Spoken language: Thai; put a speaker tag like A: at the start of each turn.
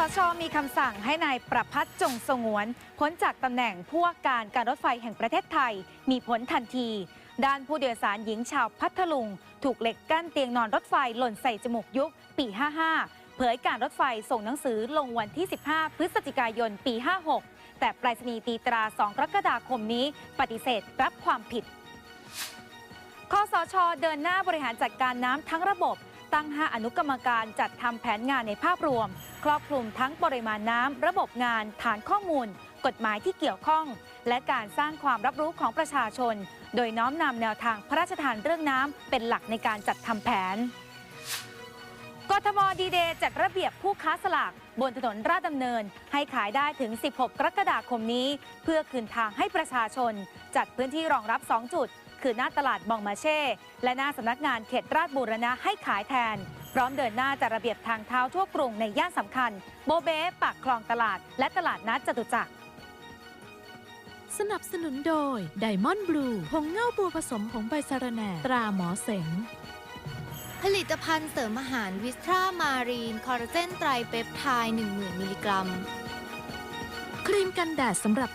A: สชมีคำสั่งให้นายประพัฒน์จงสงวน พ้นจากตำแหน่งผู้ว่าการการรถไฟแห่งประเทศไทย มีผลทันที ด้านผู้โดยสารหญิงชาวพัทลุง ถูกเหล็กกั้นเตียงนอนรถไฟหล่นใส่จมูกยุบปี 55 เผยการรถไฟส่งหนังสือลงวันที่ 15 พฤศจิกายน ปี 56 แต่ปรษณีย์ตีตรา 2 กรกฎาคมนี้ ปฏิเสธรับความผิดคอสช เดินหน้าบริหารจัดการน้ำทั้งระบบ ตั้ง 5 อนุกรรมการจัดทำแผนงานในภาพรวม ครอบคลุมทั้งปริมาณน้ำ ระบบงาน ฐานข้อมูล กฎหมายที่เกี่ยวข้อง และการสร้างความรับรู้ของประชาชน โดยน้อมนำแนวทางพระราชทานเรื่องน้ำเป็นหลักในการจัดทำแผนกทมดีเดย์จัดระเบียบผู้ค้าสลาก บนถนนราชดำเนิน ให้ขายได้ถึง 16 กรกฎาคมนี้ เพื่อคืนทางให้ประชาชน จัดพื้นที่รองรับ 2 จุด คือหน้าตลาดบองมาเช่ และหน้าสำนักงานเขตราชบูรณะให้ขายแทน พร้อมเดินหน้าจัดระเบียบทางเท้าทั่วกรุงในย่านสำคัญ โบเบ้ปากคลองตลาด และตลาดนัดจตุจักร
B: สนับสนุนโดยไดมอนด์บลูผงเง่าบัวผสมผงใบสะระแหน่ตราหมอเสง
C: ผลิตภัณฑ์เสริมอาหารวิสตรามารีน คอลลาเจนไตรเปปไทด์10,000 มิลลิกรัม
B: ครีมกันแดดสำหรับ